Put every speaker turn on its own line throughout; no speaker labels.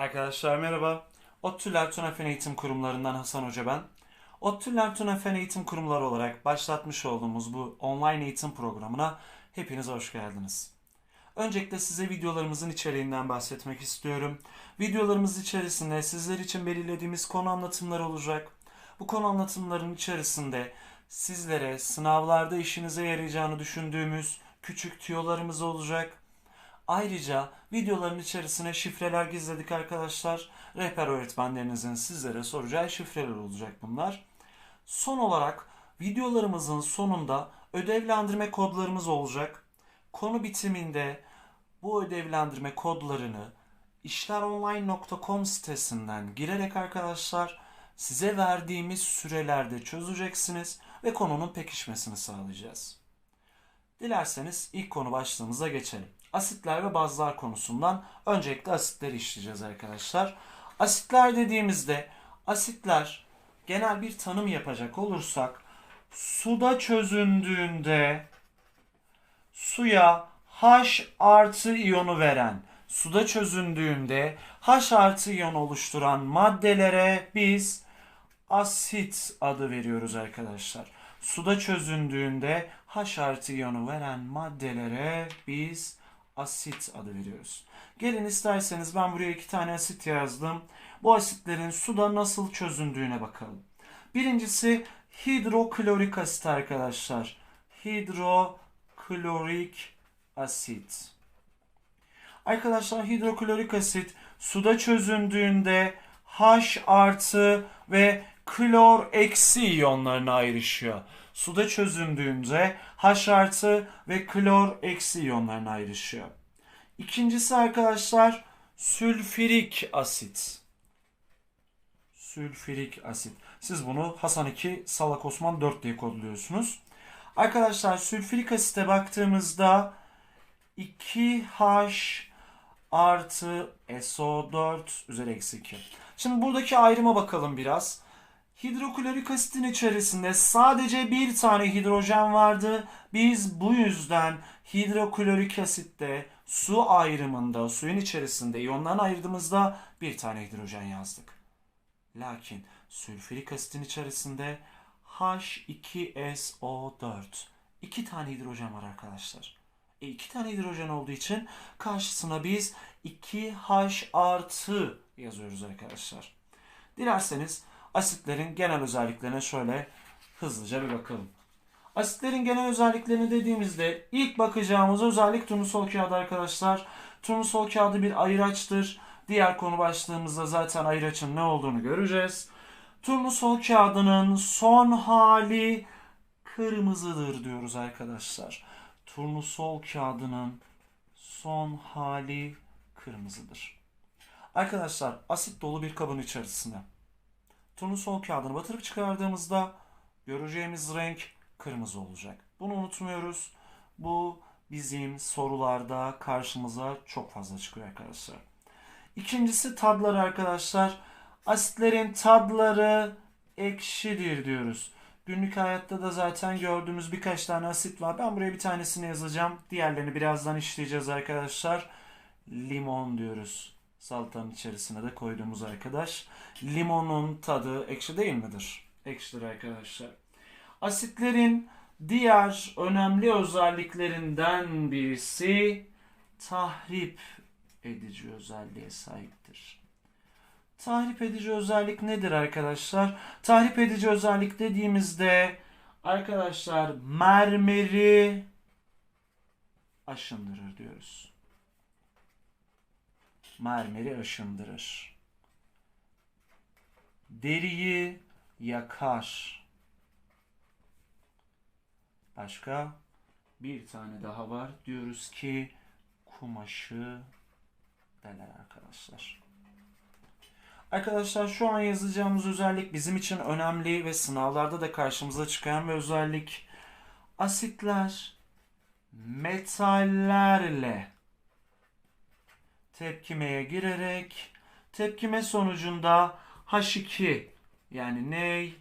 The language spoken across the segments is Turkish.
Arkadaşlar merhaba. ODTÜ'ler TÜNEFEN Eğitim Kurumlarından Hasan Hoca ben. ODTÜ'ler TÜNEFEN Eğitim Kurumları olarak başlatmış olduğumuz bu online eğitim programına hepiniz hoş geldiniz. Öncelikle size videolarımızın içeriğinden bahsetmek istiyorum. Videolarımız içerisinde sizler için belirlediğimiz konu anlatımları olacak. Bu konu anlatımların içerisinde sizlere sınavlarda işinize yarayacağını düşündüğümüz küçük tüyolarımız olacak. Ayrıca videoların içerisine şifreler gizledik arkadaşlar. Rehber öğretmenlerinizin sizlere soracağı şifreler olacak bunlar. Son olarak videolarımızın sonunda ödevlendirme kodlarımız olacak. Konu bitiminde bu ödevlendirme kodlarını işleronline.com sitesinden girerek arkadaşlar size verdiğimiz sürelerde çözeceksiniz ve konunun pekişmesini sağlayacağız. Dilerseniz ilk konu başlığımıza geçelim. Asitler ve bazlar konusundan öncelikle asitleri işleyeceğiz arkadaşlar. Asitler dediğimizde asitler genel bir tanım yapacak olursak suda çözündüğünde suya H artı iyonu veren suda çözündüğünde H artı iyon oluşturan maddelere biz asit adı veriyoruz arkadaşlar. Suda çözündüğünde H artı iyonu veren maddelere biz asit adı veriyoruz. Gelin isterseniz ben buraya iki tane asit yazdım. Bu asitlerin suda nasıl çözündüğüne bakalım. Birincisi hidroklorik asit arkadaşlar. Hidroklorik asit. Arkadaşlar hidroklorik asit suda çözündüğünde H artı ve klor eksi iyonlarına ayrışıyor. Suda çözündüğünde H artı ve klor eksi iyonlarına ayrışıyor. İkincisi arkadaşlar sülfürik asit. Sülfürik asit. Siz bunu Hasan 2, Salak Osman 4 diye kodluyorsunuz. Arkadaşlar sülfürik asite baktığımızda 2H artı SO4 üzeri eksi 2. Şimdi buradaki ayrıma bakalım biraz. Hidroklorik asitin içerisinde sadece bir tane hidrojen vardı. Biz bu yüzden hidroklorik asitte su ayrımında, suyun içerisinde iyondan ayırdığımızda bir tane hidrojen yazdık. Lakin sülfürik asitin içerisinde H2SO4 iki tane hidrojen var arkadaşlar. E iki tane hidrojen olduğu için karşısına biz 2H artı yazıyoruz arkadaşlar. Dilerseniz asitlerin genel özelliklerine şöyle hızlıca bir bakalım. Asitlerin genel özelliklerini dediğimizde ilk bakacağımız özellik turnusol kağıdı arkadaşlar. Turnusol kağıdı bir ayıraçtır. Diğer konu başlığımızda zaten ayıraçın ne olduğunu göreceğiz. Turnusol kağıdının son hali kırmızıdır diyoruz arkadaşlar. Turnusol kağıdının son hali kırmızıdır. Arkadaşlar asit dolu bir kabın içerisinde turnusol kağıdını batırıp çıkardığımızda göreceğimiz renk kırmızı olacak. Bunu unutmuyoruz. Bu bizim sorularda karşımıza çok fazla çıkıyor arkadaşlar. İkincisi tadlar arkadaşlar. Asitlerin tadları ekşidir diyoruz. Günlük hayatta da zaten gördüğümüz birkaç tane asit var. Ben buraya bir tanesini yazacağım. Diğerlerini birazdan işleyeceğiz arkadaşlar. Limon diyoruz. Salatanın içerisine de koyduğumuz arkadaş. Limonun tadı ekşi değil midir? Ekşidir arkadaşlar. Asitlerin diğer önemli özelliklerinden birisi tahrip edici özelliğe sahiptir. Tahrip edici özellik nedir arkadaşlar? Tahrip edici özellik dediğimizde arkadaşlar mermeri aşındırır diyoruz. Mermeri aşındırır. Deriyi yakar. Başka bir tane daha var. Diyoruz ki kumaşı deler arkadaşlar. Arkadaşlar şu an yazacağımız özellik bizim için önemli ve sınavlarda da karşımıza çıkan bir özellik. Asitler metallerle tepkimeye girerek tepkime sonucunda H2 yani ney?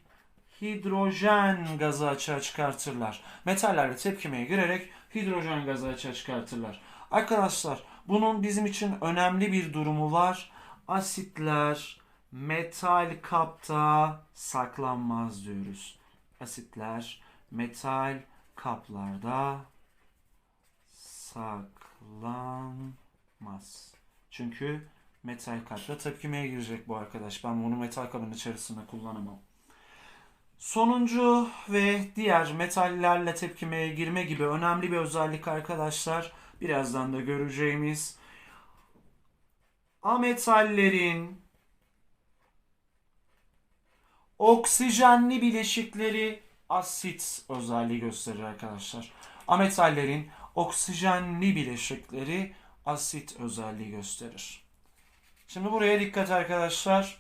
Hidrojen gazı açığa çıkartırlar. Metallerle tepkimeye girerek hidrojen gazı açığa çıkartırlar. Arkadaşlar bunun bizim için önemli bir durumu var. asitler metal kapta saklanmaz diyoruz. Asitler metal kaplarda saklanmaz. Çünkü metal kapta tepkimeye girecek bu arkadaş. Ben bunu metal kabın içerisinde kullanamam. Sonuncu ve diğer metallerle tepkimeye girme gibi önemli bir özellik arkadaşlar. Birazdan da göreceğimiz ametallerin oksijenli bileşikleri asit özelliği gösterir arkadaşlar. Ametallerin oksijenli bileşikleri asit özelliği gösterir. Şimdi buraya dikkat arkadaşlar.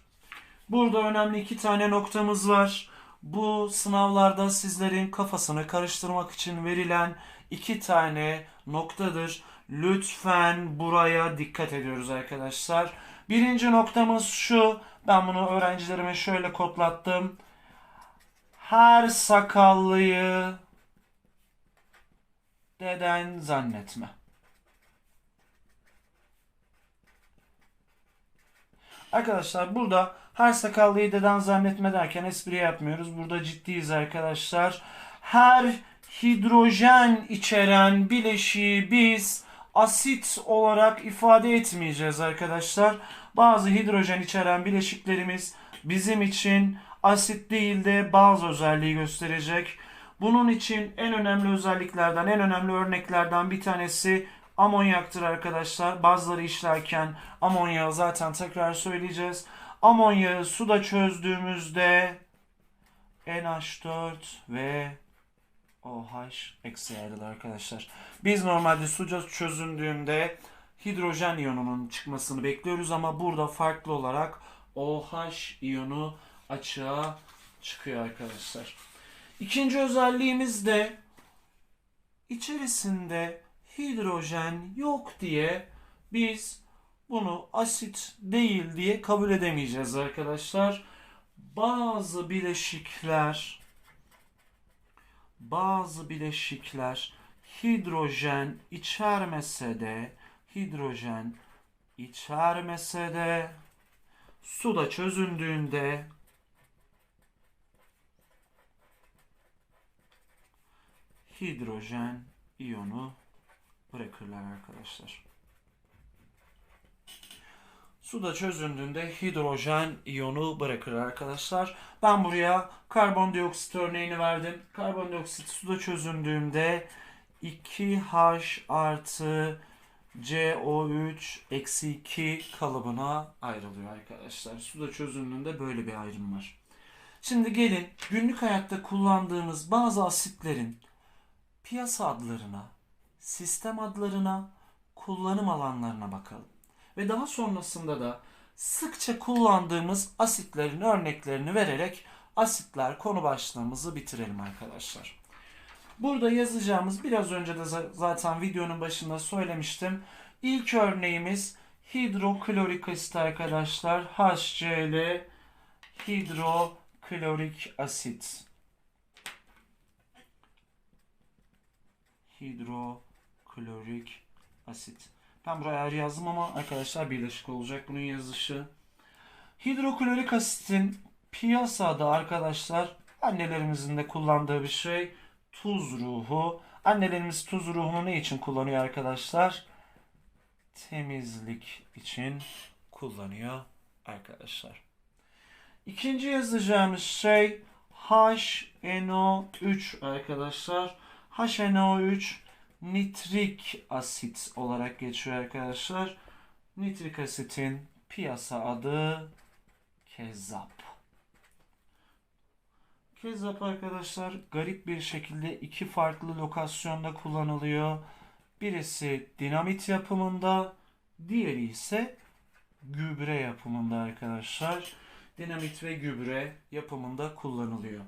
Burada önemli iki tane noktamız var. Bu sınavlarda sizlerin kafasını karıştırmak için verilen iki tane noktadır. Lütfen buraya dikkat ediyoruz arkadaşlar. Birinci noktamız şu. Ben bunu öğrencilerime şöyle kodlattım. Her sakallıyı deden zannetme. Arkadaşlar burada her sakallıyı deden zannetme derken espri yapmıyoruz. Burada ciddiyiz arkadaşlar. Her hidrojen içeren bileşiği biz asit olarak ifade etmeyeceğiz arkadaşlar. Bazı hidrojen içeren bileşiklerimiz bizim için asit değil de bazı özelliği gösterecek. Bunun için en önemli özelliklerden, en önemli örneklerden bir tanesi amonyaktır arkadaşlar. Bazıları işlerken amonyağı zaten tekrar söyleyeceğiz. Amonyağı suda çözdüğümüzde NH4 ve OH eksi ayrılır arkadaşlar. Biz normalde suda çözündüğünde hidrojen iyonunun çıkmasını bekliyoruz ama burada farklı olarak OH iyonu açığa çıkıyor arkadaşlar. İkinci özelliğimiz de içerisinde hidrojen yok diye biz bunu asit değil diye kabul edemeyeceğiz arkadaşlar. Bazı bileşikler bazı bileşikler hidrojen içermese de hidrojen içermese de suda çözündüğünde hidrojen iyonu bırakırlar arkadaşlar. Suda çözündüğünde hidrojen iyonu bırakır arkadaşlar. Ben buraya karbondioksit örneğini verdim. Karbondioksit suda çözündüğünde 2H artı CO3 eksi 2 kalıbına ayrılıyor arkadaşlar. Suda çözündüğünde böyle bir ayrım var. Şimdi gelin günlük hayatta kullandığımız bazı asitlerin piyasa adlarına, sistem adlarına, kullanım alanlarına bakalım. Ve daha sonrasında da sıkça kullandığımız asitlerin örneklerini vererek asitler konu başlığımızı bitirelim arkadaşlar. Burada yazacağımız biraz önce de zaten videonun başında söylemiştim. İlk örneğimiz hidroklorik asit arkadaşlar. HCl hidroklorik asit. Hidroklorik asit. Ben buraya ayrı yazdım ama arkadaşlar birleşik olacak bunun yazışı. Hidroklorik asitin piyasada arkadaşlar annelerimizin de kullandığı bir şey tuz ruhu. Annelerimiz tuz ruhunu ne için kullanıyor arkadaşlar? Temizlik için kullanıyor arkadaşlar. İkinci yazacağımız şey HNO3 arkadaşlar. HNO3 nitrik asit olarak geçiyor arkadaşlar. Nitrik asitin piyasa adı kezzap. Kezzap arkadaşlar garip bir şekilde iki farklı lokasyonda kullanılıyor. Birisi dinamit yapımında, diğeri ise gübre yapımında arkadaşlar. Dinamit ve gübre yapımında kullanılıyor.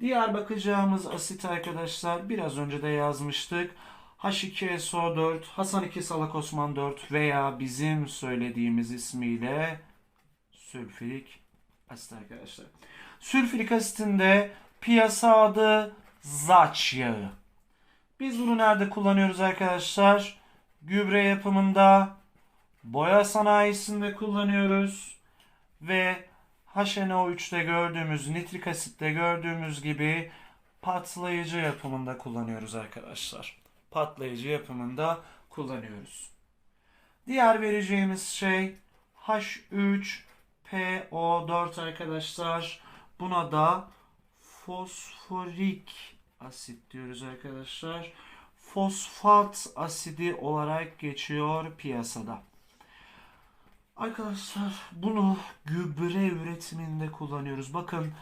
Diğer bakacağımız asit arkadaşlar biraz önce de yazmıştık. H2SO4, Hasan 2 Salak Osman 4 veya bizim söylediğimiz ismiyle sülfürik asit arkadaşlar. Sülfürik asitin de piyasa adı zaç yağı. Biz bunu nerede kullanıyoruz arkadaşlar? Gübre yapımında, boya sanayisinde kullanıyoruz ve HNO3'te gördüğümüz, nitrik asitte gördüğümüz gibi patlayıcı yapımında kullanıyoruz arkadaşlar. Patlayıcı yapımında kullanıyoruz. Diğer vereceğimiz şey H3PO4 arkadaşlar. Buna da fosforik asit diyoruz arkadaşlar. Fosfat asidi olarak geçiyor piyasada. Arkadaşlar bunu gübre üretiminde kullanıyoruz. Bakın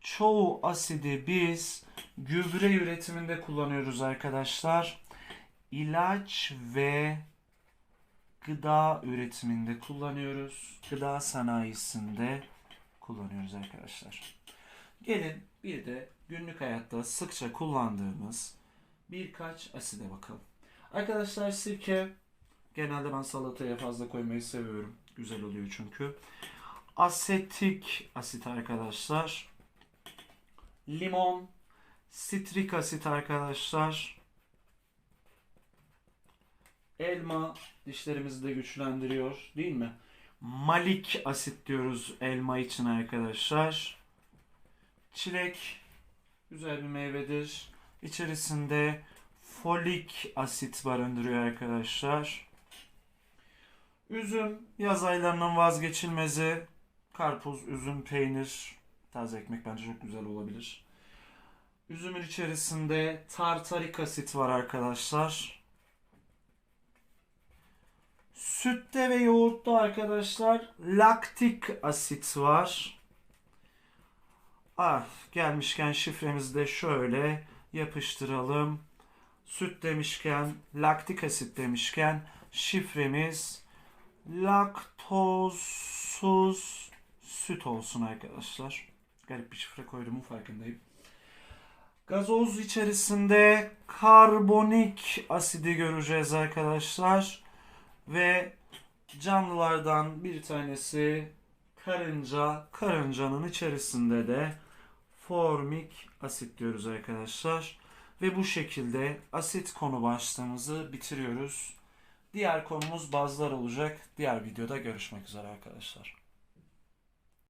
çoğu asidi biz gübre üretiminde kullanıyoruz arkadaşlar. İlaç ve gıda üretiminde kullanıyoruz. Gıda sanayisinde kullanıyoruz arkadaşlar. Gelin bir de günlük hayatta sıkça kullandığımız birkaç aside bakalım. Arkadaşlar sirke genelde ben salataya fazla koymayı seviyorum. Güzel oluyor çünkü. Asetik asit arkadaşlar. Limon, sitrik asit arkadaşlar. Elma dişlerimizi de güçlendiriyor değil mi? Malik asit diyoruz elma için arkadaşlar. Çilek güzel bir meyvedir. İçerisinde folik asit barındırıyor arkadaşlar. Üzüm yaz aylarının vazgeçilmezi. Karpuz, üzüm, peynir, taze ekmek bence çok güzel olabilir. Üzümün içerisinde tartarik asit var arkadaşlar. Sütte ve yoğurtta arkadaşlar laktik asit var. Ah, gelmişken şifremizi de şöyle yapıştıralım. Süt demişken, laktik asit demişken şifremiz laktozsuz süt olsun arkadaşlar. Garip bir şifre koyduğumun farkındayım. Gazoz içerisinde karbonik asidi göreceğiz arkadaşlar. Ve canlılardan bir tanesi karınca. Karıncanın içerisinde de formik asit diyoruz arkadaşlar. Ve bu şekilde asit konu başlığımızı bitiriyoruz. Diğer konumuz bazlar olacak. Diğer videoda görüşmek üzere arkadaşlar.